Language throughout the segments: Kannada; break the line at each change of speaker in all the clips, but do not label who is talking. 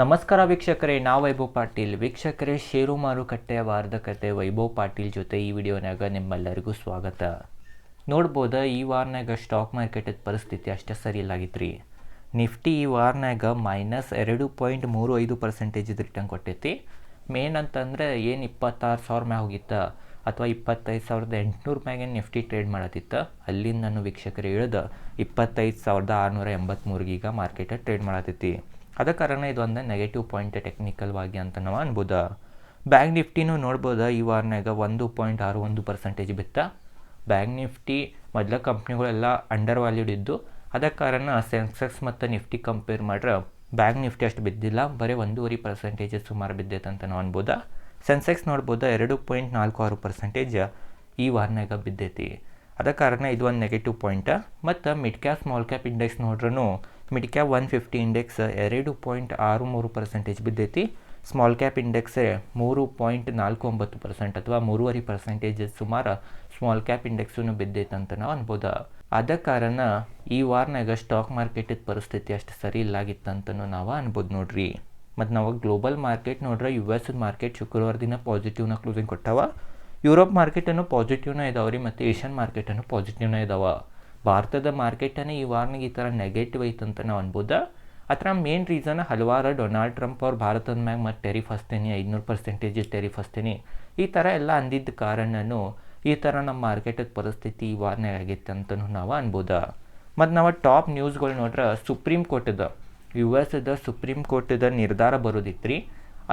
ನಮಸ್ಕಾರ ವೀಕ್ಷಕರೇ ನಾ ವೈಭವ್ ಪಾಟೀಲ್. ವೀಕ್ಷಕರೇ ಷೇರು ಮಾರುಕಟ್ಟೆಯ ವಾರದ ಕತೆ ವೈಭವ್ ಪಾಟೀಲ್ ಜೊತೆ ಈ ವಿಡಿಯೋನಾಗ ನಿಮ್ಮೆಲ್ಲರಿಗೂ ಸ್ವಾಗತ. ನೋಡ್ಬೋದ, ಈ ವಾರನಾಗ ಸ್ಟಾಕ್ ಮಾರ್ಕೆಟದ ಪರಿಸ್ಥಿತಿ ಅಷ್ಟೇ ಸರಿ ರೀ ನಿಫ್ಟಿ ಈ ವಾರನಾಗ ಮೈನಸ್ ಎರಡು ಪಾಯಿಂಟ್ ಮೂರು ಐದು ಪರ್ಸೆಂಟೇಜ್ ರಿಟರ್ನ್ ಕೊಟ್ಟೈತಿ. ಮೇನ್ ಅಂತಂದರೆ ಏನು ಇಪ್ಪತ್ತಾರು ಸಾವಿರ ಮ್ಯಾಗ ಹೋಗಿತ್ತ, ಅಥವಾ ಇಪ್ಪತ್ತೈದು ಸಾವಿರದ ಎಂಟುನೂರು ಮ್ಯಾಗೇನು ನಿಫ್ಟಿ ಟ್ರೇಡ್ ಮಾಡತ್ತಿತ್ತು. ಅಲ್ಲಿಂದ ನಾನು ವೀಕ್ಷಕರು ಇಳಿದ ಇಪ್ಪತ್ತೈದು ಸಾವಿರದ ಆರುನೂರ ಎಂಬತ್ತ್ಮೂರಿಗೆ ಈಗ ಟ್ರೇಡ್ ಮಾಡತ್ತೈತಿ ಅದ ಕಾರಣ ಇದೊಂದು ನೆಗೆಟಿವ್ ಪಾಯಿಂಟ್ ಟೆಕ್ನಿಕಲ್ವಾಗಿ ಅಂತ ನಾವು ಅನ್ಬೋದ. ಬ್ಯಾಂಕ್ ನಿಫ್ಟಿನೂ ನೋಡ್ಬೋದು, ಈ ವಾರನಾಗ ಒಂದು ಪಾಯಿಂಟ್ ಆರು ಒಂದು ಪರ್ಸೆಂಟೇಜ್ ಬಿತ್ತ. ಬ್ಯಾಂಕ್ ನಿಫ್ಟಿ ಮೊದಲ ಕಂಪ್ನಿಗಳೆಲ್ಲ ಅಂಡರ್ ವ್ಯಾಲ್ಯೂಡ್ ಇದ್ದು, ಅದ ಕಾರಣ ಸೆನ್ಸೆಕ್ಸ್ ಮತ್ತು ನಿಫ್ಟಿ ಕಂಪೇರ್ ಮಾಡ್ರೆ ಬ್ಯಾಂಕ್ ನಿಫ್ಟಿ ಅಷ್ಟು ಬಿದ್ದಿಲ್ಲ, ಬರೀ ಒಂದೂವರೆ ಪರ್ಸೆಂಟೇಜ್ ಸುಮಾರು ಬಿದ್ದೈತೆ ಅಂತ ನಾವು ಅನ್ಬೋದಾ. ಸೆನ್ಸೆಕ್ಸ್ ನೋಡ್ಬೋದು, ಎರಡು ಪಾಯಿಂಟ್ ನಾಲ್ಕು ಆರು ಪರ್ಸೆಂಟೇಜ್ ಈ ವಾರನಾಗ ಬಿದ್ದೈತಿ. ಅದ ಕಾರಣ ಇದು ಒಂದು ನೆಗೆಟಿವ್ ಪಾಯಿಂಟ್ ಮತ್ತು mid cap small cap index ನೋಡ್ರೂ mid cap one fifty index ಎರಡು ಪಾಯಿಂಟ್ ಆರು ಮೂರು ಪರ್ಸೆಂಟೇಜ್ ಬಿದ್ದೈತಿ. ಸ್ಮಾಲ್ ಕ್ಯಾಪ್ ಇಂಡೆಕ್ಸ್ ಮೂರು ಪಾಯಿಂಟ್ ನಾಲ್ಕು ಒಂಬತ್ತು ಪರ್ಸೆಂಟ್ ಅಥವಾ ಮೂರುವರೆ ಪರ್ಸೆಂಟೇಜ್ ಸುಮಾರು ಸ್ಮಾಲ್ ಕ್ಯಾಪ್ ಇಂಡೆಕ್ಸೂ ಬಿದ್ದೈತೆ ಅಂತ ನಾವು ಅನ್ಬೋದು. ಆದ ಕಾರಣ ಈ ವಾರನಾಗ ಸ್ಟಾಕ್ ಮಾರ್ಕೆಟಿದ ಪರಿಸ್ಥಿತಿ ಅಷ್ಟು ಸರಿ ಇಲ್ಲಾಗಿತ್ತಂತನೂ ನಾವು ಅನ್ಬೋದು ನೋಡ್ರಿ. ಮತ್ತು ನಾವು ಗ್ಲೋಬಲ್ ಮಾರ್ಕೆಟ್ ನೋಡ್ರೆ ಯು ಎಸ್ ಮಾರ್ಕೆಟ್ ಶುಕ್ರವಾರ ದಿನ ಪಾಸಿಟಿವ್ನ ಕ್ಲೋಸಿಂಗ್ ಕೊಟ್ಟಾವ. ಯುರೋಪ್ ಮಾರ್ಕೆಟನ್ನು ಪಾಸಿಟಿವ್ನ ಇದಾವೆ ರೀ ಮತ್ತು ಏಷ್ಯನ್ ಮಾರ್ಕೆಟನ್ನು ಪಾಸಿಟಿವ್ನ ಇದಾವೆ. ಭಾರತದ ಮಾರ್ಕೆಟನ್ನೇ ಈ ವಾರ್ನಿಗೆ ಈ ಥರ ನೆಗೆಟಿವ್ ಐತಂತ ನಾವು ಅನ್ಬೋದು? ಅದರ ಮೇನ್ ರೀಸನ್ ಹಲವಾರು ಡೊನಾಲ್ಡ್ ಟ್ರಂಪ್ ಅವ್ರು ಭಾರತದ ಮ್ಯಾಗ ಮತ್ತು ಟೆರಿಫ್ ಹಸ್ತೀನಿ ಐದುನೂರು ಪರ್ಸೆಂಟೇಜ್ ಟೆರಿಫ್ ಹಸ್ತೀನಿ ಈ ಥರ ಎಲ್ಲ ಅಂದಿದ್ದ ಕಾರಣನೂ ಈ ಥರ ನಮ್ಮ ಮಾರ್ಕೆಟದ ಪರಿಸ್ಥಿತಿ ಈ ವಾರ್ನಾಗ ಆಗೈತೆ ಅಂತಲೂ ನಾವು ಅನ್ಬೋದು? ಮತ್ತು ನಾವು ಟಾಪ್ ನ್ಯೂಸ್ಗಳು ನೋಡ್ರೆ ಸುಪ್ರೀಂ ಕೋರ್ಟದ, ಯು ಎಸ್ದ ಸುಪ್ರೀಂ ಕೋರ್ಟದ ನಿರ್ಧಾರ ಬರೋದಿತ್ತು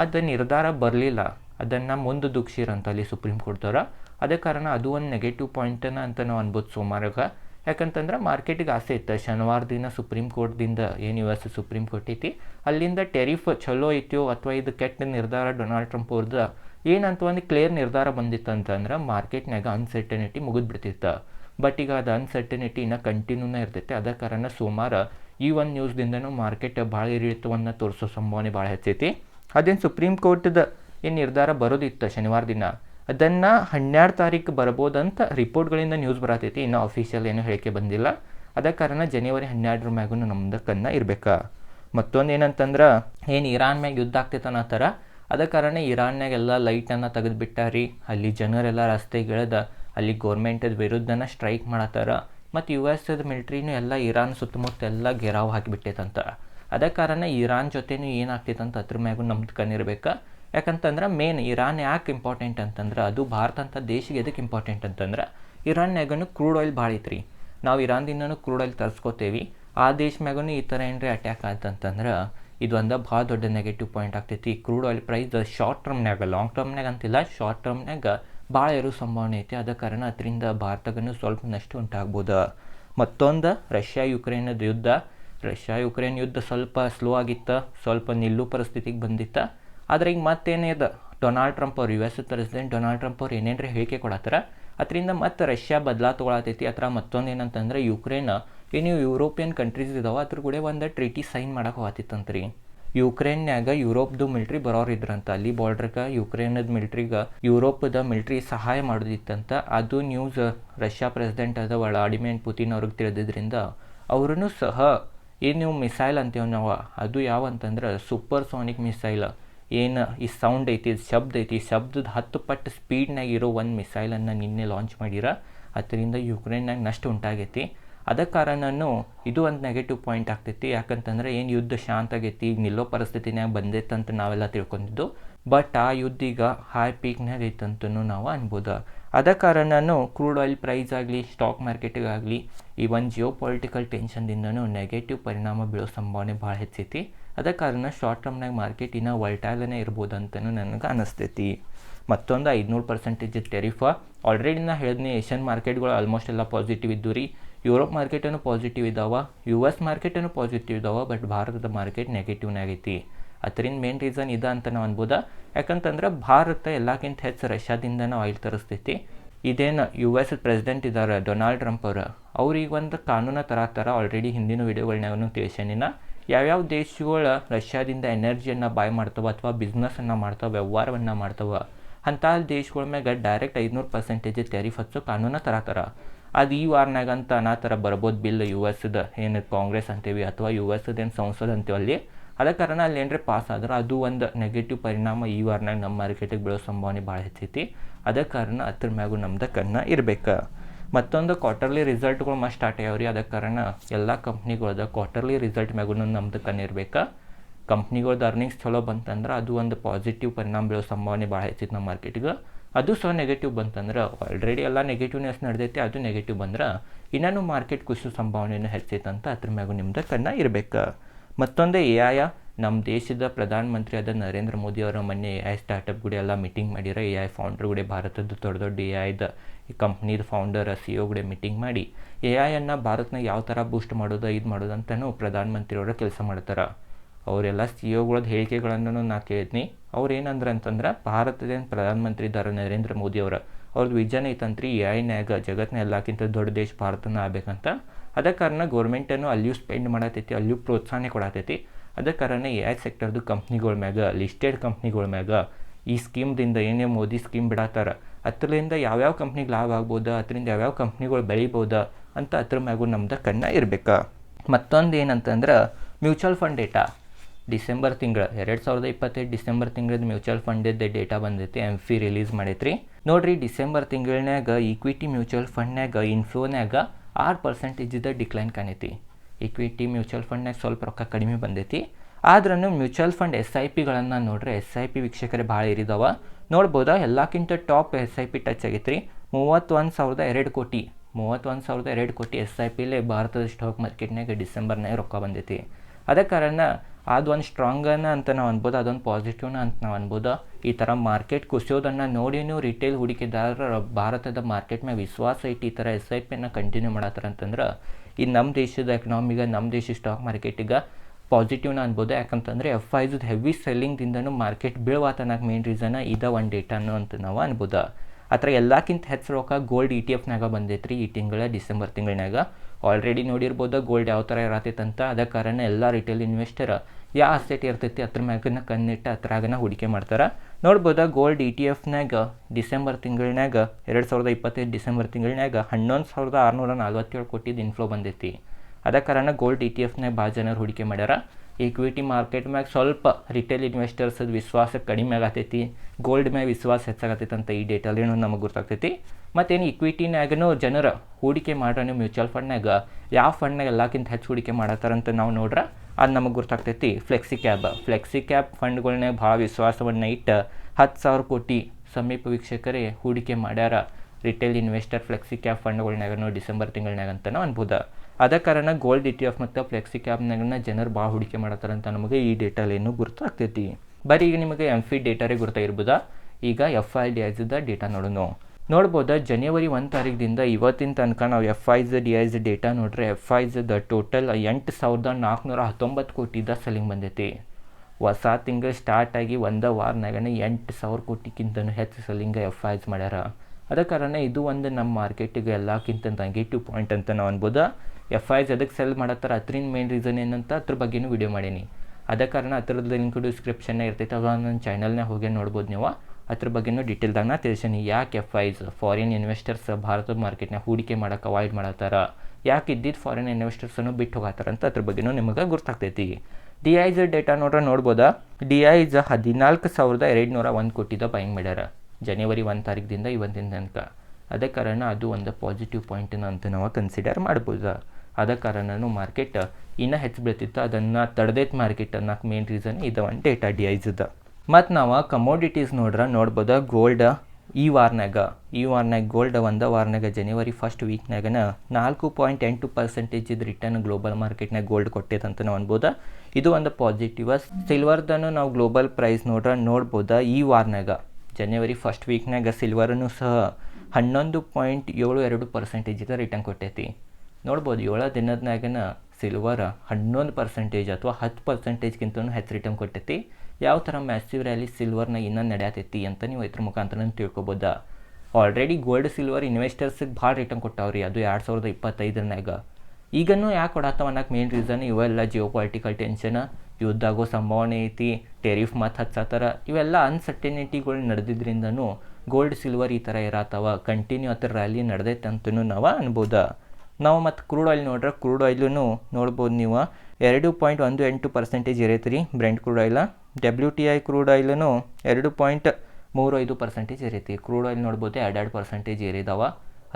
ಅದು ನಿರ್ಧಾರ ಬರಲಿಲ್ಲ. ಅದನ್ನು ಮುಂದೆ ದುಃಖಿರಂತ ಅಲ್ಲಿ ಸುಪ್ರೀಂ ಕೋರ್ಟ್ದವ್ರ. ಅದೇ ಕಾರಣ ಅದು ಒಂದು ನೆಗೆಟಿವ್ ಪಾಯಿಂಟನ ಅಂತ ನಾವು ಅನ್ಬೋದು ಸೋಮವಾರಾಗ ಯಾಕಂತಂದ್ರೆ ಮಾರ್ಕೆಟಿಗೆ ಆಸೆ ಇತ್ತು. ಶನಿವಾರ ದಿನ ಸುಪ್ರೀಂ ಕೋರ್ಟ್ದಿಂದ ಏನು ಯು ಎಸ್ ಸುಪ್ರೀಂ ಕೋರ್ಟ್ ಐತಿ, ಅಲ್ಲಿಂದ ಟೆರಿಫ್ ಚಲೋ ಐತಿಯೋ ಅಥವಾ ಇದು ಕೆಟ್ಟ ನಿರ್ಧಾರ ಡೊನಾಲ್ಡ್ ಟ್ರಂಪ್ ಅವ್ರದ್ದು ಏನಂತ ಒಂದು ಕ್ಲಿಯರ್ ನಿರ್ಧಾರ ಬಂದಿತ್ತು ಅಂತಂದ್ರೆ ಮಾರ್ಕೆಟ್ನಾಗ ಅನ್ಸರ್ಟನಿಟಿ ಮುಗಿದು ಬಿಡ್ತಿತ್ತು ಬಟ್ ಈಗ ಅದು ಅನ್ಸರ್ಟನಿಟಿ ಇನ್ನೂ ಕಂಟಿನ್ಯೂನ ಇರ್ತೈತೆ. ಅದ ಕಾರಣ ಸೋಮವಾರ ಈ ಒಂದು ನ್ಯೂಸ್ದಿಂದನೂ ಮಾರ್ಕೆಟ್ ಭಾಳ ಏರಿಳಿತವನ್ನು ತೋರಿಸೋ ಸಂಭಾವನೆ ಭಾಳ ಹೆಚ್ಚೈತಿ. ಅದೇನು ಸುಪ್ರೀಂ ಕೋರ್ಟ್ದ ಏನು ನಿರ್ಧಾರ ಬರೋದಿತ್ತು ಶನಿವಾರ ದಿನ? ಅದನ್ನು ಹನ್ನೆರಡು ತಾರೀಕು ಬರ್ಬೋದಂತ ರಿಪೋರ್ಟ್ಗಳಿಂದ ನ್ಯೂಸ್ ಬರತೈತಿ. ಇನ್ನು ಅಫಿಷಿಯಲ್ ಏನೂ ಹೇಳಿಕೆ ಬಂದಿಲ್ಲ. ಅದ ಕಾರಣ ಜನವರಿ ಹನ್ನೆರಡರ ಮ್ಯಾಗೂ ನಮ್ದು ಕನ್ನ ಇರಬೇಕು. ಮತ್ತೊಂದು ಏನಂತಂದ್ರೆ, ಏನು ಇರಾನ್ ಮ್ಯಾಗ ಯುದ್ಧ ಆಗ್ತೈತೆ ಅನ್ನತ್ತಾರ ಅದ ಕಾರಣ ಇರಾನ್ಯಾಗೆಲ್ಲ ಲೈಟನ್ನು ತೆಗೆದುಬಿಟ್ಟಾರಿ ಅಲ್ಲಿ ಜನರೆಲ್ಲ ರಸ್ತೆಗಿಳದ, ಅಲ್ಲಿ ಗೌರ್ಮೆಂಟದ ವಿರುದ್ಧನ ಸ್ಟ್ರೈಕ್ ಮಾಡತ್ತಾರ. ಮತ್ತು ಯು ಎಸ್ ಮಿಲ್ಟ್ರಿನೂ ಎಲ್ಲ ಇರಾನ್ ಸುತ್ತಮುತ್ತ ಎಲ್ಲ ಗೆರಾವ್ ಹಾಕಿಬಿಟ್ಟೈತಂತ. ಅದ ಕಾರಣ ಇರಾನ್ ಜೊತೆನೂ ಏನಾಗ್ತೈತಂತ ಅದ್ರ ಮ್ಯಾಗೂ ನಮ್ದು ಕಣ್ಣಿರ್ಬೇಕಾ. ಯಾಕಂತಂದ್ರೆ ಮೇನ್ ಇರಾನ್ ಯಾಕೆ ಇಂಪಾರ್ಟೆಂಟ್ ಅಂತಂದ್ರೆ ಅದು ಭಾರತ ಅಂತ ದೇಶಕ್ಕೆ ಎದಕ್ಕೆ ಇಂಪಾರ್ಟೆಂಟ್ ಅಂತಂದ್ರೆ ಇರಾನ್ಯಾಗನು ಕ್ರೂಡ್ ಆಯಿಲ್ ಭಾಳ ಐತ್ರಿ. ನಾವು ಇರಾನ್ದಿಂದನೂ ಕ್ರೂಡ್ ಆಯಿಲ್ ತರಿಸ್ಕೋತೇವಿ. ಆ ದೇಶ ಮ್ಯಾಗೂ ಈ ಥರ ಏನ್ರಿ ಅಟ್ಯಾಕ್ ಆಯ್ತಂತಂದ್ರೆ ಇದು ಒಂದು ಭಾಳ ದೊಡ್ಡ ನೆಗೆಟಿವ್ ಪಾಯಿಂಟ್ ಆಗ್ತೈತಿ. ಕ್ರೂಡ್ ಆಯಿಲ್ ಪ್ರೈಸ್ ಶಾರ್ಟ್ ಟರ್ಮ್ನಾಗ ಲಾಂಗ್ ಟರ್ಮ್ನಾಗ ಅಂತಿಲ್ಲ ಶಾರ್ಟ್ ಟರ್ಮ್ನಾಗ ಭಾಳ ಇರೋ ಸಂಭಾವನೆ ಐತಿ. ಅದ ಕಾರಣ ಅದರಿಂದ ಭಾರತಗೂ ಸ್ವಲ್ಪ ನಷ್ಟ ಉಂಟಾಗ್ಬೋದು. ಮತ್ತೊಂದು ರಷ್ಯಾ ಯುಕ್ರೇನದ ಯುದ್ಧ. ರಷ್ಯಾ ಯುಕ್ರೇನ್ ಯುದ್ಧ ಸ್ವಲ್ಪ ಸ್ಲೋ ಆಗಿತ್ತು, ಸ್ವಲ್ಪ ನಿಲ್ಲು ಪರಿಸ್ಥಿತಿಗೆ ಬಂದಿತ್ತು. ಆದರೆ ಈಗ ಮತ್ತೇನಿದೆ ಡೊನಾಲ್ಡ್ ಟ್ರಂಪ್ ಅವ್ರು U S president Donald Trump ಅವ್ರು ಏನೇನ್ರಿ ಹೇಳಿಕೆ ಕೊಡತ್ತಾರ? ಅದರಿಂದ ಮತ್ತೆ ರಷ್ಯಾ ಬದಲಾ ತೊಗೊಳತೈತಿ ಅಥವಾ ಮತ್ತೊಂದು ಏನಂತಂದ್ರೆ ಯುಕ್ರೇನ್ ಏನು ಯುರೋಪಿಯನ್ ಕಂಟ್ರೀಸ್ ಇದಾವೆ, ಅದ್ರ ಕೂಡ ಒಂದು ಟ್ರೀಟಿ ಸೈನ್ ಮಾಡಕ್ಕೆ ಹೋಗತ್ತಿತ್ತಂತ್ರಿ ಯುಕ್ರೇನ್ಯಾಗ ಯುರೋಪ್ದು ಮಿಲ್ಟ್ರಿ ಬರೋರು ಇದ್ರಂತ. ಅಲ್ಲಿ ಬಾರ್ಡ್ರಿಗೆ ಯುಕ್ರೇನದ ಮಿಲ್ಟ್ರಿಗೆ ಯುರೋಪ್ದ ಮಿಲ್ಟ್ರಿ ಸಹಾಯ ಮಾಡೋದಿತ್ತಂತ. ಅದು ನ್ಯೂಸ್ ರಷ್ಯಾ ಪ್ರೆಸಿಡೆಂಟ್ ಅದ ವ್ಲಾಡಿಮಿರ್ ಪುತಿನ್ ಅವ್ರಿಗೆ ತಿಳಿದಿದ್ರಿಂದ ಅವ್ರೂ ಸಹ, ಏನು ನೀವು ಮಿಸೈಲ್ ಅಂತೀವಿ ನಾವು? ಅದು ಯಾವ ಅಂತಂದ್ರೆ ಸೂಪರ್ ಸೋನಿಕ್ ಮಿಸೈಲ್ ಏನು ಈ ಸೌಂಡ್ ಐತಿ ಶಬ್ದ ಐತಿ ಶಬ್ದದ ಹತ್ತು ಪಟ್ಟು ಸ್ಪೀಡ್ನಾಗ ಇರೋ ಒಂದು ಮಿಸೈಲನ್ನು ನಿನ್ನೆ ಲಾಂಚ್ ಮಾಡಿರ. ಅದರಿಂದ ಯುಕ್ರೇನ್ನಾಗ ನಷ್ಟ ಉಂಟಾಗೈತಿ. ಅದ ಕಾರಣನೂ ಇದು ಒಂದು ನೆಗೆಟಿವ್ ಪಾಯಿಂಟ್ ಆಗ್ತೈತಿ. ಯಾಕಂತಂದ್ರೆ ಏನು ಯುದ್ಧ ಶಾಂತ ಆಗೈತಿ, ಈಗ ನಿಲ್ಲೋ ಪರಿಸ್ಥಿತಿನಾಗ ಬಂದೈತಂತ ನಾವೆಲ್ಲ ತಿಳ್ಕೊಂಡಿದ್ದು. ಬಟ್ ಆ ಯುದ್ಧ ಈಗ ಹೈ ಪೀಕ್ನಾಗ ಐತಂತೂ ನಾವು ಅನ್ಬೋದು. ಅದ ಕಾರಣನೂ ಕ್ರೂಡ್ ಆಯಿಲ್ ಪ್ರೈಸ್ ಆಗಲಿ ಸ್ಟಾಕ್ ಮಾರ್ಕೆಟಿಗಾಗಲಿ ಈ ಒಂದು ಜಿಯೋ ಪೊಲಿಟಿಕಲ್ ಟೆನ್ಷನ್ದಿಂದನೂ ನೆಗೆಟಿವ್ ಪರಿಣಾಮ ಬೀಳೋ ಸಂಭಾವನೆ ಭಾಳ ಹೆಚ್ಚೈತಿ. ಅದ ಕಾರಣ ಶಾರ್ಟ್ ಟರ್ಮ್ನಾಗ ಮಾರ್ಕೆಟ್ ಇನ್ನೂ ವಲ್ಟಾಲನೇ ಇರ್ಬೋದು ಅಂತಲೂ ನನಗೆ ಅನಿಸ್ತೈತಿ. ಮತ್ತೊಂದು ಐದುನೂರು ಪರ್ಸೆಂಟೇಜ್ ಟೆರಿಫ ಆಲ್ರೆಡಿ ನಾ ಹೇಳಿದ್ನಿ ಏಷ್ಯನ್ ಮಾರ್ಕೆಟ್ಗಳು ಆಲ್ಮೋಸ್ಟ್ ಎಲ್ಲ ಪಾಸಿಟಿವ್ ಇದ್ದು ರೀ. ಯುರೋಪ್ ಮಾರ್ಕೆಟನ್ನು ಪಾಸಿಟಿವ್ ಇದ್ದಾವೆ ಯು ಎಸ್ ಮಾರ್ಕೆಟನ್ನು ಪಾಸಿಟಿವ್ ಇದ್ದಾವೆ ಬಟ್ ಭಾರತದ ಮಾರ್ಕೆಟ್ ನೆಗೆಟಿವ್ನಾಗೈತಿ ಅದರಿಂದ ಮೇನ್ ರೀಸನ್ ಇದೆ ಅಂತ ನಾವು ಅನ್ಬೋದು. ಯಾಕಂತಂದ್ರೆ ಭಾರತ ಎಲ್ಲಕ್ಕಿಂತ ಹೆಚ್ಚು ರಷ್ಯಾದಿಂದ ಆಯಿಲ್ ತರಿಸ್ತೈತಿ. ಇದೇನು ಯು ಎಸ್ ಪ್ರೆಸಿಡೆಂಟ್ ಇದ್ದಾರೆ ಡೊನಾಲ್ಡ್ ಟ್ರಂಪ್ ಅವರು, ಅವ್ರಿಗೆ ಒಂದು ಕಾನೂನು ತರತ್ತಾರ ಆಲ್ರೆಡಿ ಹಿಂದಿನ ವೀಡಿಯೋಗಳ್ನಾಗೂ ತಿಳಿಸೇನಿನ ಯಾವ್ಯಾವ ದೇಶಗಳು ರಷ್ಯಾದಿಂದ ಎನರ್ಜಿಯನ್ನು ಬಾಯ್ ಮಾಡ್ತವೆ ಅಥವಾ ಬಿಸ್ನೆಸ್ಸನ್ನು ಮಾಡ್ತವೆ, ವ್ಯವಹಾರವನ್ನು ಮಾಡ್ತವೆ ಅಂಥ ದೇಶಗಳ ಮ್ಯಾಗ ಡೈರೆಕ್ಟ್ ಐದುನೂರು ಪರ್ಸೆಂಟೇಜ್ ಟೆರಿಫ್ ಹಚ್ಚೋ ಕಾನೂನು ತರತಾರ. ಅದು ಈ ವಾರನಾಗ ಅಂತ ನಾ ಥರ ಬರ್ಬೋದು, ಬಿಲ್ ಯು ಎಸ್ದ ಏನು ಕಾಂಗ್ರೆಸ್ ಅಂತೀವಿ ಅಥವಾ ಯು ಎಸ್ದ ಏನು ಸಂಸದ್ ಅಂತೀವಿ ಅಲ್ಲಿ. ಅದ ಕಾರಣ ಅಲ್ಲಿ ಏನರೆ ಪಾಸ್ ಆದ್ರೆ ಅದು ಒಂದು ನೆಗೆಟಿವ್ ಪರಿಣಾಮ ಈ ವಾರನಾಗ ನಮ್ಮ ಮಾರ್ಕೆಟಿಗೆ ಬೀಳೋ ಸಂಭಾವನೆ ಭಾಳ ಹೆಚ್ಚೈತಿ. ಅದ ಕಾರಣ ಅದ್ರ ಮ್ಯಾಗೂ ನಮ್ದು ಕಣ್ಣ ಇರ್ಬೇಕು. ಮತ್ತೊಂದು ಕ್ವಾರ್ಟರ್ಲಿ ರಿಸಲ್ಟ್ಗಳು ಮಸ್ಟ್ ಸ್ಟಾರ್ಟ್ ರೀ. ಅದ ಕಾರಣ ಎಲ್ಲ ಕಂಪ್ನಿಗಳದ ಕ್ವಾರ್ಟರ್ಲಿ ರಿಸಲ್ಟ್ ಮ್ಯಾಗೂ ನಮ್ದು ಕಣ್ಣು ಇರ್ಬೇಕು ಕಂಪ್ನಿಗಳ್ದು ಅರ್ನಿಂಗ್ಸ್ ಚಲೋ ಬಂತಂದ್ರೆ ಅದು ಒಂದು ಪಾಸಿಟಿವ್ ಪರಿಣಾಮ ಬೀಳೋ ಸಂಭಾವನೆ ಭಾಳ ಹೆಚ್ಚಿತ್ತು ನಮ್ಮ ಮಾರ್ಕೆಟ್ಗೆ ಅದು ಸಹ ನೆಗೆಟಿವ್ ಬಂತಂದ್ರೆ ಆಲ್ರೆಡಿ ಎಲ್ಲ ನೆಗೆಟಿವ್ನೆಸ್ ನಡೆದೈತಿ, ಅದು ನೆಗೆಟಿವ್ ಬಂದ್ರೆ ಇನ್ನೂ ಮಾರ್ಕೆಟ್ ಕುಸಿಯೋ ಸಂಭಾವನೆಯೂ ಹೆಚ್ಚೈತೆ ಅಂತ ಅದ್ರ ಮ್ಯಾಗೂ ನಿಮ್ದು ಕಣ್ಣ ಇರಬೇಕು. ಮತ್ತೊಂದು ಎ ಐ ನಮ್ಮ ದೇಶದ ಪ್ರಧಾನಮಂತ್ರಿ ಆದ ನರೇಂದ್ರ ಮೋದಿ ಅವರ ಮೊನ್ನೆ ಎ ಐ ಸ್ಟಾರ್ಟಪ್ಗಳು ಎಲ್ಲ ಮೀಟಿಂಗ್ ಮಾಡಿರ. ಎ ಐ ಗುಡಿ ಭಾರತದ ದೊಡ್ಡ ದೊಡ್ಡ ಎ ಐದ ಈ ಕಂಪ್ನಿದ ಫೌಂಡರ್ ಸಿ ಗುಡಿ ಮೀಟಿಂಗ್ ಮಾಡಿ. ಎ ಐಯನ್ನು ಭಾರತನ ಯಾವ ಥರ ಬೂಸ್ಟ್ ಮಾಡೋದು, ಇದು ಮಾಡೋದು ಅಂತಲೂ ಪ್ರಧಾನಮಂತ್ರಿಯವರ ಕೆಲಸ ಮಾಡ್ತಾರೆ. ಅವರೆಲ್ಲ ಸಿ ಒಗಳದ್ದು ಹೇಳಿಕೆಗಳನ್ನು ನಾ ಕೇಳಿದ್ನಿ ಅವ್ರು ಏನಂದ್ರೆ ಅಂತಂದ್ರೆ ಭಾರತದ ಪ್ರಧಾನಮಂತ್ರಿ ಇದ್ದಾರೆ ನರೇಂದ್ರ ಮೋದಿ ಅವರ ಅವ್ರದ್ದು ವಿಜನ್ ಐತಂತ್ರಿ ಎ ಐನ್ಯಾಗ ಜಗತ್ತಿನ ಎಲ್ಲಕ್ಕಿಂತ ದೊಡ್ಡ ದೇಶ ಭಾರತನ ಆಗ್ಬೇಕಂತ. ಅದ ಕಾರಣ ಗೌರ್ಮೆಂಟನ್ನು ಅಲ್ಲಿಯೂ ಸ್ಪೆಂಡ್ ಮಾಡತೈತಿ, ಅಲ್ಲಿಯೂ ಪ್ರೋತ್ಸಾಹನೆ ಕೊಡತೈತಿ. ಅದ ಕಾರಣ ಎ ಐ ಸೆಕ್ಟರ್ದು ಕಂಪ್ನಿಗಳ ಮ್ಯಾಗ ಲಿಸ್ಟೆಡ್ ಕಂಪ್ನಿಗಳ ಮ್ಯಾಗ ಈ ಸ್ಕೀಮ್ದಿಂದ ಏನೇ ಮೋದಿ ಸ್ಕೀಮ್ ಬಿಡತ್ತಾರ ಅದರಿಂದ ಯಾವ್ಯಾವ ಕಂಪ್ನಿಗೆ ಲಾಭ ಆಗ್ಬೋದಾ, ಅದರಿಂದ ಯಾವ್ಯಾವ ಕಂಪ್ನಿಗಳು ಬೆಳಿಬೋದಾ ಅಂತ ಅದ್ರ ಮ್ಯಾಗೂ ನಮ್ದು ಕಣ್ಣ ಇರ್ಬೇಕು. ಮತ್ತೊಂದು ಏನಂತಂದ್ರೆ ಮ್ಯೂಚುವಲ್ ಫಂಡ್ ಡೇಟಾ ಡಿಸೆಂಬರ್ ತಿಂಗಳ, ಎರಡು ಸಾವಿರದ ಇಪ್ಪತ್ತೈದು ಡಿಸೆಂಬರ್ ತಿಂಗಳದ ಮ್ಯೂಚುವಲ್ ಫಂಡದ್ದು ಡೇಟಾ ಬಂದೈತಿ ಎಂ ಫಿ ರಿಲೀಸ್ ಮಾಡೈತ್ರಿ. ನೋಡ್ರಿ, ಡಿಸೆಂಬರ್ ತಿಂಗಳನ್ಯಾಗ ಈಕ್ವಿಟಿ ಮ್ಯೂಚುವಲ್ ಫಂಡ್ನ್ಯಾಗ ಇನ್ಫ್ಲೋನ್ಯಾಗ ಆರು ಪರ್ಸೆಂಟೇಜಿದ ಡಿಕ್ಲೈನ್ ಕಾಣೈತಿ. ಈಕ್ವಿಟಿ ಮ್ಯೂಚುವಲ್ ಫಂಡ್ನಾಗ ಸ್ವಲ್ಪ ರೊಕ್ಕ ಕಡಿಮೆ ಬಂದೈತಿ. ಆದ್ರೂ ಮ್ಯೂಚುವಲ್ ಫಂಡ್ ಎಸ್ ಐ ಪಿಗಳನ್ನು ನೋಡ್ರೆ ಎಸ್ ಐ ಪಿ ವೀಕ್ಷಕರೇ ಭಾಳ ಇರಿದಾವ ನೋಡ್ಬೋದಾ? ಎಲ್ಲಕ್ಕಿಂತ top S I P touch ಆಗೈತ್ರಿ. ಮೂವತ್ತೊಂದು ಸಾವಿರದ ಎರಡು ಕೋಟಿ. ಮೂವತ್ತೊಂದು ಸಾವಿರದ ಎರಡು ಕೋಟಿ ಎಸ್ ಐ ಪಿಲೇ ಭಾರತದ ಸ್ಟಾಕ್ ಮಾರ್ಕೆಟ್ನಾಗ ಡಿಸೆಂಬರ್ನಾಗ ರೊಕ್ಕ ಬಂದೈತಿ. ಅದೇ ಕಾರಣ ಅದು ಒಂದು ಸ್ಟ್ರಾಂಗನ ಅಂತ ನಾವು ಅನ್ಬೋದು ಅದೊಂದು ಪಾಸಿಟಿವ್ನ ಅಂತ ನಾವು ಅನ್ಬೋದು. ಈ ಥರ ಮಾರ್ಕೆಟ್ ಕುಸಿಯೋದನ್ನು ನೋಡಿನೂ ರಿಟೇಲ್ ಹೂಡಿಕೆದಾರರ ಭಾರತದ ಮಾರ್ಕೆಟ್ ಮ್ಯಾಗ ವಿಶ್ವಾಸ ಇಟ್ಟು ಈ ಥರ ಎಸ್ ಐ ಕಂಟಿನ್ಯೂ ಮಾಡತ್ತಾರ ಅಂತಂದ್ರೆ, ಈ ನಮ್ಮ ದೇಶದ ಎಕನಾಮಿಗೆ ನಮ್ಮ ದೇಶದ ಸ್ಟಾಕ್ ಮಾರ್ಕೆಟಿಗೆ ಪಾಸಿಟಿವ್ನ ಅನ್ಬೋದು. ಯಾಕಂತಂದರೆ ಎಫ್ ಐಸದ್ ಹೆವಿ ಸೆಲ್ಲಿಂಗ್ದಿಂದನೂ ಮಾರ್ಕೆಟ್ ಬೀಳ್ವಾತನಾಗ ಮೇನ್ ರೀಸನ್ ಇದ ಒಂದು ಡೇಟಾನು ಅಂತ ನಾವು ಅನ್ಬೋದು. ಆ ಥರ ಎಲ್ಲಕ್ಕಿಂತ ಹೆಚ್ಚು ರೊಕ್ಕ ಗೋಲ್ಡ್ ಇ ಟಿ ಎಫ್ನಾಗ ಬಂದೈತ್ರಿ ಈ ತಿಂಗಳ ಡಿಸೆಂಬರ್ ತಿಂಗಳಾಗ ಆಲ್ರೆಡಿ ನೋಡಿರ್ಬೋದು ಗೋಲ್ಡ್ ಯಾವ ಥರ ಇರತ್ತಂತ ಅಂತ. ಅದ ಕಾರಣ ಎಲ್ಲ ರಿಟೇಲ್ ಇನ್ವೆಸ್ಟರ್ ಯಾವ ಅಸೆಟ್ ಇರ್ತೈತಿ, ಅದ್ರ ಮ್ಯಾಗನ ಕಣ್ಣಿಟ್ಟು ಅದ್ರಾಗನ ಹೂಡಿಕೆ ಮಾಡ್ತಾರೆ. ನೋಡ್ಬೋದಾ ಗೋಲ್ಡ್ ಇ ಟಿ ಎಫ್ನಾಗ ಡಿಸೆಂಬರ್ ತಿಂಗಳನ್ಯಾಗ, ಎರಡು ಸಾವಿರದ ಇಪ್ಪತ್ತೈದು ಡಿಸೆಂಬರ್ ತಿಂಗಳನ್ಯಾಗ ಹನ್ನೊಂದು ಸಾವಿರದ ಆರುನೂರ ನಲ್ವತ್ತೇಳು ಕೋಟಿದು ಇನ್ಫ್ಲೋ ಬಂದೈತಿ. ಅದ ಕಾರಣ ಗೋಲ್ಡ್ ಇ ಟಿ ಎಫ್ನಾಗ ಭಾಳ ಜನರು ಹೂಡಿಕೆ ಮಾಡ್ಯಾರ. ಈಕ್ವಿಟಿ ಮಾರ್ಕೆಟ್ ಮ್ಯಾಗ ಸ್ವಲ್ಪ ರಿಟೇಲ್ ಇನ್ವೆಸ್ಟರ್ಸ್ ವಿಶ್ವಾಸ ಕಡಿಮೆ ಆಗತೈತಿ ಗೋಲ್ಡ್ ಮ್ಯಾಗ ವಿಶ್ವಾಸ ಹೆಚ್ಚಾಗತೈತಿ ಅಂತ ಈ ಡೇಟಲ್ಲೇನು ನಮಗೆ ಗೊತ್ತಾಗ್ತೈತಿ. ಮತ್ತೇನು ಇಕ್ವಿಟಿನಾಗೂ ಜನರ ಹೂಡಿಕೆ ಮಾಡ್ರೆ ಮ್ಯೂಚುವಲ್ ಫಂಡ್ನಾಗ ಯಾವ ಫಂಡ್ನಾಗ ಎಲ್ಲಕ್ಕಿಂತ ಹೆಚ್ಚು ಹೂಡಿಕೆ ಮಾಡತ್ತಾರಂತ ನಾವು ನೋಡ್ರೆ, ಅದು ನಮಗೆ ಗೊತ್ತಾಗ್ತೈತಿ. ಫ್ಲೆಕ್ಸಿ ಕ್ಯಾಬ್ ಫ್ಲೆಕ್ಸಿ ಕ್ಯಾಬ್ ಫಂಡ್ಗಳ್ನಾಗ ಭಾಳ ವಿಶ್ವಾಸವನ್ನು ಇಟ್ಟು ಹತ್ತು ಸಾವಿರ ಕೋಟಿ ಸಮೀಪ ವೀಕ್ಷಕರೇ ಹೂಡಿಕೆ ಮಾಡ್ಯಾರ ರಿಟೇಲ್ ಇನ್ವೆಸ್ಟರ್ ಫ್ಲೆಕ್ಸಿ ಕ್ಯಾಬ್ ಫಂಡ್ಗಳ್ನಾಗನು ಡಿಸೆಂಬರ್ ತಿಂಗಳನ್ಯಾಗ ಅಂತಲೂ ಅನ್ಬೋದು. ಅದ ಕಾರಣ ಗೋಲ್ಡ್ ಇ ಟಿ ಎಫ್ ಮತ್ತು ಫ್ಲೆಕ್ಸಿ ಕ್ಯಾಬ್ನಾಗನ ಜನರು ಭಾಳ ಹೂಡಿಕೆ ಮಾಡತ್ತಾರಂತ ನಮಗೆ ಈ ಡೇಟಲ್ಲೇನು ಗುರುತಾಗ್ತೈತಿ. ಬರೀ ಈಗ ನಿಮಗೆ ಎಂ ಫಿ ಡೇಟಾರೇ ಗುರ್ತಾಗಿರ್ಬೋದಾ ಈಗ ಎಫ್ ಐ ಡಿ ಐಸ್ದ ಡೇಟಾ ನೋಡೋಣ ನೋಡ್ಬೋದಾ? ಜನವರಿ ಒಂದು ತಾರೀಕಿಂದ ಇವತ್ತಿನ ತನಕ ನಾವು F Is D Is data ನೋಡ್ರೆ ಎಫ್ ಐಸ್ದ ಟೋಟಲ್ ಎಂಟು ಸಾವಿರದ ನಾಲ್ಕುನೂರ ಹತ್ತೊಂಬತ್ತು ಕೋಟಿದ ಸೆಲ್ಲಿಂಗ್ ಬಂದೈತಿ. ಹೊಸ ತಿಂಗಳು ಸ್ಟಾರ್ಟ್ ಆಗಿ ಒಂದು ವಾರನಾಗನೇ ಎಂಟು ಸಾವಿರ ಕೋಟಿಗಿಂತನೂ ಹೆಚ್ಚು ಸಲಿಂಗ ಎಫ್ ಐಸ್ ಮಾಡ್ಯಾರ. ಅದ ಕಾರಣ ಇದು ಒಂದು ನಮ್ಮ ಮಾರ್ಕೆಟಿಗೆ ಎಲ್ಲಕ್ಕಿಂತ ನೆಗೆಟಿವ್ ಪಾಯಿಂಟ್ ಅಂತ ನಾವು ಅನ್ಬೋದು? ಎಫ್ ಐಸ್ ಎದಕ್ಕೆ ಸೆಲ್ ಮಾಡತ್ತಾರ? ಅದ್ರಿಂದ ಮೇನ್ ರೀಸನ್ ಏನಂತ ಅದ್ರ ಬಗ್ಗೆನೂ ವಿಡಿಯೋ ಮಾಡೀನಿ. ಅದ ಕಾರಣ ಅದ್ರದ್ದು ಲಿಂಕ್ ಡಿಸ್ಕ್ರಿಪ್ಷನ್ನೇ ಇರ್ತೈತೆ. ಅದು ನನ್ನ ಚಾನಲ್ನಾಗ ಹೋಗಿ ನೋಡ್ಬೋದು ನೀವು. ಅದ್ರ ಬಗ್ಗೆನೂ ಡೀಟೇಲ್ದಾಗ ನಾ ತಿಳಿಸೀನಿ. ಯಾಕೆ ಎಫ್ ಐಸ್ ಫಾರಿನ್ ಇನ್ವೆಸ್ಟರ್ಸ್ ಭಾರತದ ಮಾರ್ಕೆಟ್ನಾಗ ಹೂಡಿಕೆ ಮಾಡೋಕೆ ಅವಾಯ್ಡ್ ಮಾಡತ್ತಾರ? ಯಾಕೆ ಇದ್ದಿದ್ದು ಫಾರಿನ್ ಇನ್ವೆಸ್ಟರ್ಸನ್ನು ಬಿಟ್ಟು ಹೋಗತ್ತಾರ ಅಂತ ಅದ್ರ ಬಗ್ಗೆನೂ ನಿಮಗೆ ಗೊತ್ತಾಗ್ತೈತಿ ಡಿ ಐಸ್ ಡೇಟಾ ನೋಡ್ರೆ ನೋಡ್ಬೋದಾ? ಡಿ ಐಸ್ ಹದಿನಾಲ್ಕು ಸಾವಿರದ ಎರಡು ನೂರ ಒಂದು ಕೋಟಿದ ಬೈಂಗ್ ಮಾಡ್ಯಾರ. ಜನವರಿ ಒಂದು ತಾರೀಕಿಂದ ಇವತ್ತಿನ ತನಕ. ಅದೇ ಕಾರಣ ಅದು ಒಂದು ಪಾಸಿಟಿವ್ ಪಾಯಿಂಟನ್ನು ಅಂತ ನಾವು ಕನ್ಸಿಡರ್ ಮಾಡ್ಬೋದು. ಅದ ಕಾರಣನೂ ಮಾರ್ಕೆಟ್ ಇನ್ನೂ ಹೆಚ್ಚು ಬೀಳ್ತಿತ್ತು. ಅದನ್ನು ತಡೆದೈತೆ ಮಾರ್ಕೆಟ್ ಅನ್ನೋಕೆ ಮೇನ್ ರೀಸನ್ ಇದು ಒಂದು ಡೇಟಾ ಡಿ ಐಸ್ದ ಮತ್ತು ನಾವು ಕಮೋಡಿಟೀಸ್ ನೋಡ್ರೆ, ನೋಡ್ಬೋದು ಗೋಲ್ಡ್ ಈ ವಾರನಾಗ ಈ ವಾರನಾಗ ಗೋಲ್ಡ್ ಒಂದ ವಾರನಾಗ ಜನವರಿ ಫಸ್ಟ್ ವೀಕ್ನಾಗನ ನಾಲ್ಕು ಪಾಯಿಂಟ್ ಎಂಟು ಪರ್ಸೆಂಟೇಜ್ ಇದು ರಿಟರ್ನ್ ಗ್ಲೋಬಲ್ ಮಾರ್ಕೆಟ್ನಾಗ ಗೋಲ್ಡ್ ಕೊಟ್ಟೈತೆ ನಾವು ಅನ್ಬೋದು. ಇದು ಒಂದು ಪಾಸಿಟಿವ್ ಸಿಲ್ವರ್ದನ್ನು ನಾವು ಗ್ಲೋಬಲ್ ಪ್ರೈಸ್ ನೋಡ್ರೆ, ನೋಡ್ಬೋದು ಈ ವಾರನಾಗ ಜನವರಿ ಫಸ್ಟ್ ವೀಕ್ನಾಗ ಸಿಲ್ವರನ್ನು ಸಹ ಹನ್ನೊಂದು ಪಾಯಿಂಟ್ ಏಳು ಎರಡು ಪರ್ಸೆಂಟೇಜಿದ ರಿಟರ್ನ್ ಕೊಟ್ಟೈತಿ. ನೋಡ್ಬೋದು ಏಳು ದಿನದಾಗಿನ ಸಿಲ್ವರ್ ಹನ್ನೊಂದು ಪರ್ಸೆಂಟೇಜ್ ಅಥವಾ ಹತ್ತು ಪರ್ಸೆಂಟೇಜ್ಗಿಂತ ಹೆಚ್ಚು ರಿಟರ್ನ್ ಕೊಟ್ಟೈತಿ. ಯಾವ ಥರ ಮ್ಯಾಸಿವ್ ರ್ಯಾಲಿ ಸಿಲ್ವರ್ನ ಇನ್ನೂ ನಡೆಯತೈತಿ ಅಂತ ನೀವು ಇದ್ರ ಮುಖಾಂತರ ತಿಳ್ಕೊಬೋದ. ಆಲ್ರೆಡಿ ಗೋಲ್ಡ್ ಸಿಲ್ವರ್ ಇನ್ವೆಸ್ಟರ್ಸಿಗೆ ಭಾಳ ರಿಟರ್ನ್ ಕೊಟ್ಟಾವ್ರಿ ಅದು ಎರಡು ಸಾವಿರದ ಇಪ್ಪತ್ತೈದರನಾಗ ಈಗನೂ ಯಾಕೆ ಕೊಡತ್ತವ ಅನ್ನೋಕೆ ಮೇನ್ ರೀಸನ್ ಇವೆಲ್ಲ ಜಿಯೋ ಪೊಲಿಟಿಕಲ್ ಟೆನ್ಷನ್ ಯುದ್ಧ ಆಗೋ ಸಂಭಾವನೆ ಐತಿ ಟೆರಿಫ್ ಮತ್ತು ಹಚ್ಚತ್ತಾರ ಇವೆಲ್ಲ ಅನ್ಸರ್ಟೆನಿಟಿಗಳು ನಡೆದಿದ್ರಿಂದನೂ ಗೋಲ್ಡ್ ಸಿಲ್ವರ್ ಈ ಥರ ಇರತ್ತವ ಕಂಟಿನ್ಯೂ ಆ ರ್ಯಾಲಿ ನಡೆದೈತೆ ಅಂತಲೂ ನಾವು ಅನ್ಬೋದ. ನಾವು ಮತ್ತು ಕ್ರೂಡ್ ಆಯಿಲ್ ನೋಡ್ರೆ ಕ್ರೂಡ್ ಆಯಿಲೂ ನೋಡ್ಬೋದು ನೀವು. ಎರಡು ಪಾಯಿಂಟ್ ಒಂದು ಎಂಟು ಪರ್ಸೆಂಟೇಜ್ ಇರೈತೆ ರೀ Brent crude oil W T I crude ಆಯಿಲೂ ಎರಡು ಪಾಯಿಂಟ್ ಮೂರು ಐದು ಪರ್ಸೆಂಟೇಜ್ ಇರೈತಿ. ಕ್ರೂಡ್ ಆಯಿಲ್ ನೋಡ್ಬೋದು ಎರಡು ಎರಡು ಪರ್ಸೆಂಟೇಜ್ ಏರಿದಾವ.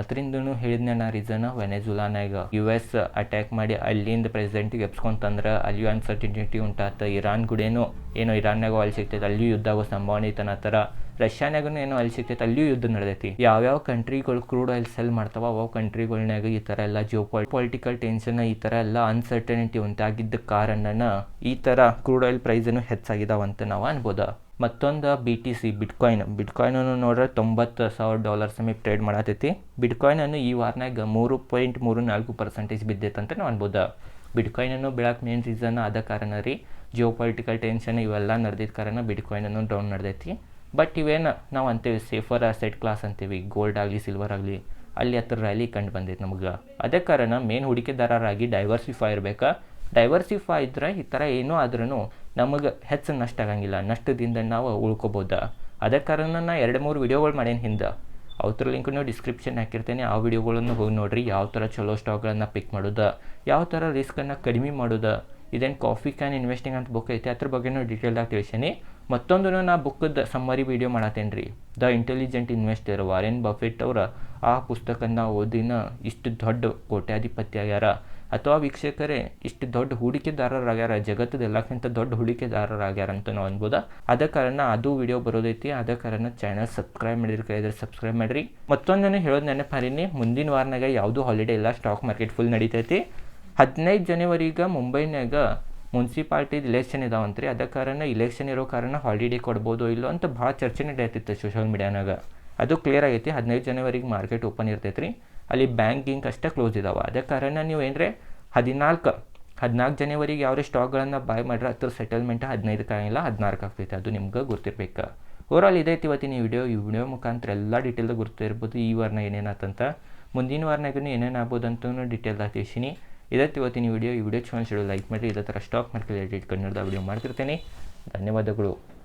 ಅದರಿಂದನೂ ಹೇಳಿದ್ನೆ ನಾ ರೀಸನ್ ವೆನೆಜುಲಾನಾಗ ಯು ಎಸ್ ಅಟ್ಯಾಕ್ ಮಾಡಿ ಅಲ್ಲಿಂದ ಪ್ರೆಸಿಡೆಂಟಿಗೆ ಎಪ್ಸ್ಕೊಂತಂದ್ರೆ ಅಲ್ಲಿಯೂ ಅನ್ಸರ್ಟಿನಿಟಿ ಉಂಟಾತ. ಇರಾನ್ ಗುಡೇನು ಏನೋ ಇರಾನ್ನಾಗ ಆಯಿಲ್ ಸಿಗ್ತೈತೆ, ಅಲ್ಲಿಯೂ ಯುದ್ಧ ಆಗೋ ಸಂಭಾವನೆ ಐತನ ಥರ ರಷ್ಯಾನಾಗೂ ಏನೋ ಅಲ್ಲಿ ಸಿಗ್ತೈತೆ, ಅಲ್ಲಿಯೂ ಯುದ್ಧ ನಡೆದೈತಿ. ಯಾವ್ಯಾವ ಕಂಟ್ರಿಗಳು ಕ್ರೂಡ್ ಆಯಿಲ್ ಸೆಲ್ ಮಾಡ್ತಾವ ಅವ ಕಂಟ್ರಿಗಳ್ನಾಗ ಈ ಥರ ಎಲ್ಲ ಜಿಯೋ ಪೊಲಿಟಿಕಲ್ ಟೆನ್ಷನ್ ಈ ಥರ ಎಲ್ಲ ಅನ್ಸರ್ಟನಿಟಿ ಉಂಟಾಗಿದ್ದ ಕಾರಣನ ಈ ಥರ ಕ್ರೂಡ್ ಆಯಿಲ್ ಪ್ರೈಸನ್ನು ಹೆಚ್ಚಾಗಿದಾವಂತ ನಾವು ಅನ್ಬೋದು. ಮತ್ತೊಂದು ಬಿ ಟಿ ಸಿ ಬಿಟ್ಕಾಯಿನ್ ಬಿಟ್ಕಾಯಿನನ್ನು ನೋಡ್ರೆ ತೊಂಬತ್ತು ಸಾವಿರ ಡಾಲರ್ ಸಮೀಪ ಟ್ರೇಡ್ ಮಾಡತೈತಿ. ಬಿಟ್ಕಾಯಿನನ್ನು ಈ ವಾರನಾಗ ಮೂರು ಪಾಯಿಂಟ್ ಮೂರು ನಾಲ್ಕು ಪರ್ಸೆಂಟೇಜ್ ಬಿದ್ದೈತೆ ಅಂತ ನಾವು ಅನ್ಬೋದು. ಬಿಟ್ಕಾಯಿನನ್ನು ಬೆಳಕು ಮೇನ್ ರೀಸನ್ ಆದ ಕಾರಣ ರೀ ಜಿಯೋ ಪೊಲಿಟಿಕಲ್ ಟೆನ್ಷನ್ ಇವೆಲ್ಲ ನಡೆದಿದ್ದ ಕಾರಣ ಬಿಟ್ಕಾಯಿನನ್ನು ಡೌನ್ ನಡೆದೈತಿ. ಬಟ್ ಇವೇನು ನಾವು ಅಂತೀವಿ ಸೇಫರ್ ಅಸೆಟ್ ಕ್ಲಾಸ್ ಅಂತೀವಿ ಗೋಲ್ಡ್ ಆಗಲಿ ಸಿಲ್ವರ್ ಆಗಲಿ, ಅಲ್ಲಿ ಹತ್ರ ರ್ಯಾಲಿ ಕಂಡು ಬಂದೈತೆ ನಮ್ಗೆ. ಅದೇ ಕಾರಣ ಮೇನ್ ಹೂಡಿಕೆದಾರರಾಗಿ ಡೈವರ್ಸಿಫೈ ಇರಬೇಕಾ. ಡೈವರ್ಸಿಫೈ ಇದ್ರೆ ಈ ಥರ ಏನೂ ಆದ್ರೂ ನಮಗೆ ಹೆಚ್ಚು ನಷ್ಟ ಆಗಂಗಿಲ್ಲ. ನಷ್ಟದಿಂದ ನಾವು ಉಳ್ಕೊಬೋದು. ಅದೇ ಕಾರಣ ನಾ ಎರಡು ಮೂರು ವಿಡಿಯೋಗಳು ಮಾಡೇನು ಹಿಂದೆ. ಅವ್ರ ಲಿಂಕ್ನು ಡಿಸ್ಕ್ರಿಪ್ಷನ್ ಹಾಕಿರ್ತೇನೆ. ಆ ವಿಡಿಯೋಗಳನ್ನು ಹೋಗಿ ನೋಡಿರಿ. ಯಾವ ಥರ ಚಲೋ ಸ್ಟಾಕ್ಗಳನ್ನು ಪಿಕ್ ಮಾಡೋದು. ಯಾವ ಥರ ರಿಸ್ಕನ್ನು ಕಡಿಮೆ ಮಾಡೋದು. ಇದೇನು ಕಾಫಿ ಕ್ಯಾನ್ ಇನ್ವೆಸ್ಟಿಂಗ್ ಅಂತ ಬುಕ್ ಐತೆ. ಅದ್ರ ಬಗ್ಗೆನೂ ಡೀಟೇಲ್ದಾಗ ತಿಳಿಸೀನಿ. ಮತ್ತೊಂದು ನಾ ಬುಕ್ಕದ ಸಮ್ಮರಿ ವಿಡಿಯೋ ಮಾಡತ್ತೇನೆ ರೀ the intelligent investor Warren Buffett ಅವರ ಆ ಪುಸ್ತಕನ ಓದಿನ ಇಷ್ಟು ದೊಡ್ಡ ಕೋಟ್ಯಾಧಿಪತಿ ಆಗ್ಯಾರ ಅಥವಾ ವೀಕ್ಷಕರೇ, ಇಷ್ಟು ದೊಡ್ಡ ಹೂಡಿಕೆದಾರರಾಗ್ಯಾರ. ಜಗತ್ತದ ಎಲ್ಲಕ್ಕಿಂತ ದೊಡ್ಡ ಹೂಡಿಕೆದಾರರಾಗ್ಯಾರ ಅಂತ ನಾವು ಅನ್ಬೋದ? ಅದ ಕಾರಣ ಅದು ವಿಡಿಯೋ ಬರೋದೈತಿ. ಅದ ಕಾರಣ ಚಾನಲ್ ಸಬ್ಸ್ಕ್ರೈಬ್ ಮಾಡಿದ್ರೆ ಕೈದ್ರೆ ಸಬ್ಸ್ಕ್ರೈಬ್ ಮಾಡಿರಿ. ಮತ್ತೊಂದು ಹೇಳೋದು ನೆನಪು ಹಾರಿನಿ ಮುಂದಿನ ವಾರನಾಗ ಯಾವುದೂ ಹಾಲಿಡೇ ಇಲ್ಲ. ಸ್ಟಾಕ್ ಮಾರ್ಕೆಟ್ ಫುಲ್ ನಡೀತೈತಿ. ಹದಿನೈದು ಜನವರಿಗೆ ಮುಂಬೈನಾಗ ಮುನ್ಸಿಪಾಲ್ಟಿದು ಇಲೆಕ್ಷನ್ ಇದಾವಂತ್ರಿ. ಅದ ಕಾರಣ ಇಲೆಕ್ಷನ್ ಇರೋ ಕಾರಣ ಹಾಲಿಡೇ ಕೊಡ್ಬೋದು ಇಲ್ಲೋ ಅಂತ ಭಾಳ ಚರ್ಚೆ ನಡೆಯತ್ತಿತ್ತು ಸೋಷಿಯಲ್ ಮೀಡಿಯಾನಾಗ ಅದು ಕ್ಲಿಯರ್ ಆಗೈತಿ. ಹದಿನೈದು ಜನವರಿಗೆ ಮಾರ್ಕೆಟ್ ಓಪನ್ ಇರ್ತೈತೆ ರೀ ಅಲ್ಲಿ ಬ್ಯಾಂಕಿಂಗ್ ಅಷ್ಟೇ ಕ್ಲೋಸ್ ಇದಾವೆ. ಅದೇ ಕಾರಣ ನೀವು ಏನರೆ ಹದಿನಾಲ್ಕು ಹದಿನಾಲ್ಕು ಜನವರಿಗೆ ಯಾವ್ರೆ ಸ್ಟಾಕ್ಗಳನ್ನು ಬಾಯ್ ಮಾಡ್ರೆ ಅದ್ರ ಸೆಟಲ್ಮೆಂಟ್ ಹದಿನೈದಕ್ಕೆ ಆಗಿಲ್ಲ ಹದಿನಾಲ್ಕು ಆಗ್ತೈತೆ. ಅದು ನಿಮ್ಗೆ ಗೊತ್ತಿರ್ಬೇಕು. ಓವರಾಲ್ ಇದೈತಿ ಇವತ್ತಿನ ಈ ವಿಡಿಯೋ ಈ ವಿಡಿಯೋ ಮುಖಾಂತರ ಎಲ್ಲ ಡೀಟೇಲ್ದಾಗ ಗೊತ್ತಿರ್ಬೋದು ಈ ವಾರನ ಏನೇನಾತಂತ. ಮುಂದಿನ ವಾರನಾಗೂ ಏನೇನು ಆಗ್ಬೋದು ಅಂತಲೂ ಡೀಟೇಲ್ದಾಗ ತಿಳಿಸೀನಿ. ಇದಕ್ಕೆ ಇವತ್ತಿನ ವಿಡಿಯೋ ಈ ವಿಡಿಯೋ ಚಾನಲ್ ಲೈಕ್ ಮಾಡಿ ಇದೇ ಥರ ಸ್ಟಾಕ್ ಮಾರ್ಕೆಟ್ ರಿಲೇಟೆಡ್ ಕನ್ನಡದ ವಿಡಿಯೋ ಮಾಡ್ತಿರ್ತೇನೆ. ಧನ್ಯವಾದಗಳು.